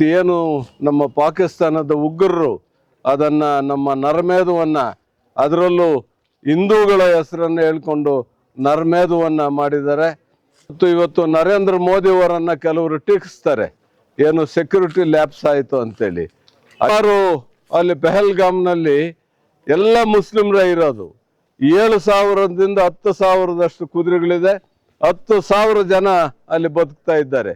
ಇವತ್ತು ಏನು ನಮ್ಮ ಪಾಕಿಸ್ತಾನದ ಉಗ್ರರು ಅದನ್ನು ನಮ್ಮ ನರಮೇಧವನ್ನು ಅದರಲ್ಲೂ ಹಿಂದೂಗಳ ಹೆಸರನ್ನು ಹೇಳ್ಕೊಂಡು ನರಮೇಧವನ್ನು ಮಾಡಿದ್ದಾರೆ. ಮತ್ತು ಇವತ್ತು ನರೇಂದ್ರ ಮೋದಿಯವರನ್ನು ಕೆಲವರು ಟೀಕಿಸ್ತಾರೆ. ಏನು ಸೆಕ್ಯೂರಿಟಿ ಲ್ಯಾಬ್ಸ್ ಆಯಿತು ಅಂತೇಳಿ. ಅವರು ಅಲ್ಲಿ ಪೆಹಲ್ಗಾಮ್ನಲ್ಲಿ ಎಲ್ಲ ಮುಸ್ಲಿಮ್ರೇ ಇರೋದು. ಏಳು ಸಾವಿರದಿಂದ ಹತ್ತು ಸಾವಿರದಷ್ಟು ಕುದುರೆಗಳಿದೆ. ಹತ್ತು ಸಾವಿರ ಜನ ಅಲ್ಲಿ ಬದುಕ್ತಾ ಇದ್ದಾರೆ.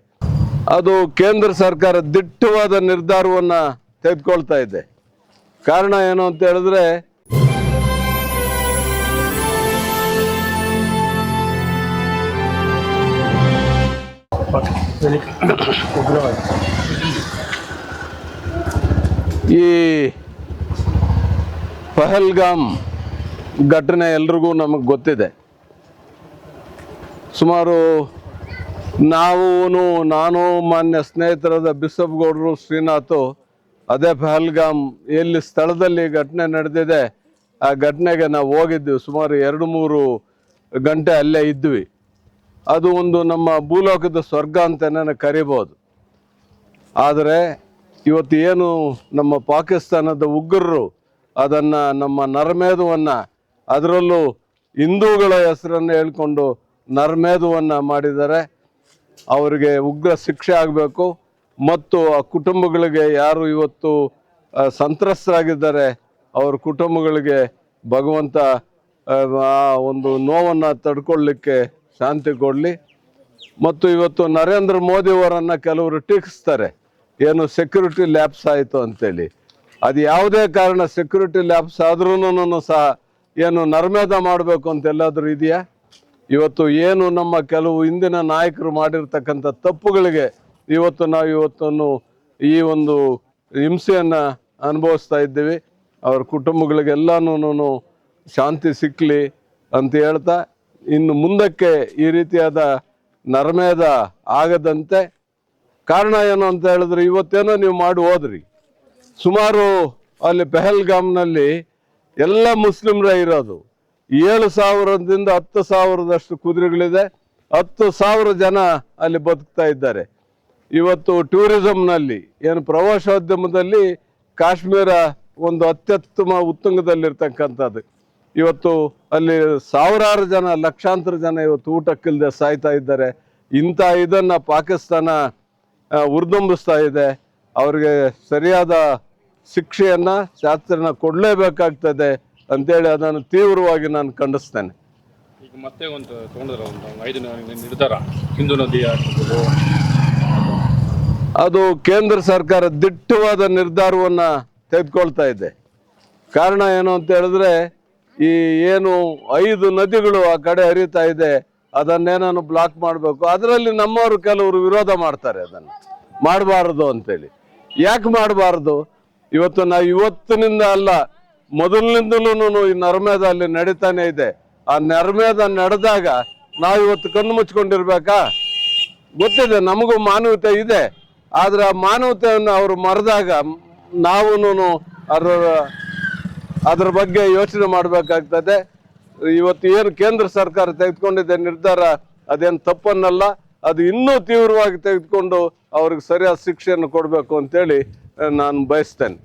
ಅದು ಕೇಂದ್ರ ಸರ್ಕಾರ ದಿಟ್ಟವಾದ ನಿರ್ಧಾರವನ್ನ ತೆಗೆದುಕೊಳ್ತಾ ಇದೆ. ಕಾರಣ ಏನು ಅಂತ ಹೇಳಿದ್ರೆ, ಈ ಪಹಲ್ಗಾಮ್ ಘಟನೆ ಎಲ್ರಿಗೂ ನಮಗೆ ಗೊತ್ತಿದೆ. ಸುಮಾರು ನಾವು ನಾನು ಮಾನ್ಯ ಸ್ನೇಹಿತರಾದ ಬಿಸಪ್ ಗೌಡರು ಶ್ರೀನಾಥ್, ಅದೇ ಪಹಲ್ಗಾಮ್ ಎಲ್ಲಿ ಸ್ಥಳದಲ್ಲಿ ಘಟನೆ ನಡೆದಿದೆ, ಆ ಘಟನೆಗೆ ನಾವು ಹೋಗಿದ್ವಿ, ಸುಮಾರು ಎರಡು ಮೂರು ಗಂಟೆ ಅಲ್ಲೇ ಇದ್ವಿ. ಅದು ಒಂದು ನಮ್ಮ ಭೂಲೋಕದ ಸ್ವರ್ಗ ಅಂತಲೇ ಕರಿಬೋದು. ಆದರೆ ಇವತ್ತು ಏನು ನಮ್ಮ ಪಾಕಿಸ್ತಾನದ ಉಗ್ರರು ಅದನ್ನು ನಮ್ಮ ನರಮೇಧವನ್ನು, ಅದರಲ್ಲೂ ಹಿಂದೂಗಳ ಹೆಸರನ್ನು ಹೇಳ್ಕೊಂಡು ನರಮೇಧವನ್ನು ಮಾಡಿದ್ದಾರೆ. ಅವರಿಗೆ ಉಗ್ರ ಶಿಕ್ಷೆ ಆಗಬೇಕು. ಮತ್ತು ಆ ಕುಟುಂಬಗಳಿಗೆ ಯಾರು ಇವತ್ತು ಸಂತ್ರಸ್ತರಾಗಿದ್ದಾರೆ ಅವ್ರ ಕುಟುಂಬಗಳಿಗೆ ಭಗವಂತ ಆ, ಒಂದು ನೋವನ್ನು ತಡ್ಕೊಳ್ಳಿಕ್ಕೆ ಶಾಂತಿ ಕೊಡಲಿ. ಮತ್ತು ಇವತ್ತು ನರೇಂದ್ರ ಮೋದಿ ಅವರನ್ನ ಕೆಲವರು ಟೀಕಿಸ್ತಾರೆ. ಏನು ಸೆಕ್ಯೂರಿಟಿ ಲ್ಯಾಬ್ಸ್ ಆಯಿತು ಅಂತೇಳಿ. ಅದು ಯಾವುದೇ ಕಾರಣ ಸೆಕ್ಯೂರಿಟಿ ಲ್ಯಾಬ್ಸ್ ಆದ್ರೂ ಸಹ ಏನು ನರ್ಮೇದ ಮಾಡಬೇಕು ಅಂತ ಎಲ್ಲಾದರೂ ಇದೆಯಾ? ಇವತ್ತು ಏನು ನಮ್ಮ ಕೆಲವು ಹಿಂದಿನ ನಾಯಕರು ಮಾಡಿರ್ತಕ್ಕಂಥ ತಪ್ಪುಗಳಿಗೆ ಇವತ್ತು ನಾವು ಇವತ್ತನ್ನು ಈ ಒಂದು ಹಿಂಸೆಯನ್ನು ಅನುಭವಿಸ್ತಾ ಇದ್ದೀವಿ. ಅವ್ರ ಕುಟುಂಬಗಳಿಗೆಲ್ಲನೂ ಶಾಂತಿ ಸಿಕ್ಕಲಿ ಅಂತ ಹೇಳ್ತಾ, ಇನ್ನು ಮುಂದಕ್ಕೆ ಈ ರೀತಿಯಾದ ನರ್ಮೇದ ಆಗದಂತೆ ಕಾರಣ ಏನು ಅಂತ ಹೇಳಿದ್ರೆ ಇವತ್ತೇನೋ ನೀವು ಮಾಡಿ ಹೋದ್ರಿ. ಸುಮಾರು ಅಲ್ಲಿ ಪೆಹಲ್ಗಾಮ್ನಲ್ಲಿ ಎಲ್ಲ ಮುಸ್ಲಿಮ್ರೇ ಇರೋದು. ಏಳು ಸಾವಿರದಿಂದ ಹತ್ತು ಸಾವಿರದಷ್ಟು ಕುದುರೆಗಳಿದೆ. ಹತ್ತು ಸಾವಿರ ಜನ ಅಲ್ಲಿ ಬದುಕ್ತಾ ಇದ್ದಾರೆ. ಇವತ್ತು ಟೂರಿಸಂನಲ್ಲಿ, ಏನು ಪ್ರವಾಸೋದ್ಯಮದಲ್ಲಿ ಕಾಶ್ಮೀರ ಒಂದು ಅತ್ಯುತ್ತಮ ಉತ್ತುಂಗದಲ್ಲಿರ್ತಕ್ಕಂಥದ್ದು. ಇವತ್ತು ಅಲ್ಲಿ ಸಾವಿರಾರು ಜನ, ಲಕ್ಷಾಂತರ ಜನ ಇವತ್ತು ಊಟಕ್ಕಿಲ್ಲದೆ ಸಾಯ್ತಾ ಇದ್ದಾರೆ. ಇಂಥ ಇದನ್ನು ಪಾಕಿಸ್ತಾನ ಉರ್ದುಂಬಿಸ್ತಾ ಇದೆ. ಅವರಿಗೆ ಸರಿಯಾದ ಶಿಕ್ಷೆಯನ್ನು, ಶಾಸ್ತ್ರನ ಕೊಡಲೇಬೇಕಾಗ್ತದೆ. ಅಂತೇಳಿ ಅದನ್ನು ತೀವ್ರವಾಗಿ ನಾನು ಖಂಡಿಸ್ತೇನೆ. ಈಗ ಮತ್ತೆ ಒಂದು ತಗೊಂಡ್ರ ಒಂದು ಐದು ನಿರ್ಧಾರ ಹಿಂದೂ ನದಿಯ ಅದು ಕೇಂದ್ರ ಸರ್ಕಾರ ದಿಟ್ಟವಾದ ನಿರ್ಧಾರವನ್ನ ತೆಗೆದುಕೊಳ್ತಾ ಇದೆ. ಕಾರಣ ಏನು ಅಂತ ಹೇಳಿದ್ರೆ ಈ ಏನು ಐದು ನದಿಗಳು ಆ ಕಡೆ ಹರಿತಾ ಇದೆ ಅದನ್ನೇನನ್ನು ಬ್ಲಾಕ್ ಮಾಡಬೇಕು. ಅದರಲ್ಲಿ ನಮ್ಮವರು ಕೆಲವರು ವಿರೋಧ ಮಾಡ್ತಾರೆ ಅದನ್ನು. ಮಾಡಬಾರದು ಅಂತೇಳಿ. ಯಾಕೆ ಮಾಡಬಾರದು? ಇವತ್ತು ನಾವು ಇವತ್ತಿನಿಂದ ಅಲ್ಲ ಮೊದಲಿನಿಂದಲೂ ಈ ನರ್ಮೇದ ಅಲ್ಲಿ ನಡೀತಾನೆ ಇದೆ. ಆ ನರ್ಮೇದ ನಡೆದಾಗ ನಾವು ಇವತ್ತು ಕಣ್ಣು ಮುಚ್ಕೊಂಡಿರ್ಬೇಕಾ ಗೊತ್ತಿದೆ, ನಮಗೂ ಮಾನವತೆ ಇದೆ. ಆದ್ರೆ ಆ ಮಾನವತೆಯನ್ನು ಅವರು ಮರೆದಾಗ ನಾವು ಅದರ ಅದ್ರ ಬಗ್ಗೆ ಯೋಚನೆ ಮಾಡಬೇಕಾಗ್ತದೆ. ಇವತ್ತು ಏನು ಕೇಂದ್ರ ಸರ್ಕಾರ ತೆಗೆದುಕೊಂಡಿದೆ ನಿರ್ಧಾರ ಅದೇನು ತಪ್ಪನ್ನಲ್ಲ, ಅದು ಇನ್ನೂ ತೀವ್ರವಾಗಿ ತೆಗೆದುಕೊಂಡು ಅವ್ರಿಗೆ ಸರಿಯಾದ ಶಿಕ್ಷೆಯನ್ನು ಕೊಡಬೇಕು ಅಂತೇಳಿ, ನಾನು ಬಯಸ್ತೇನೆ.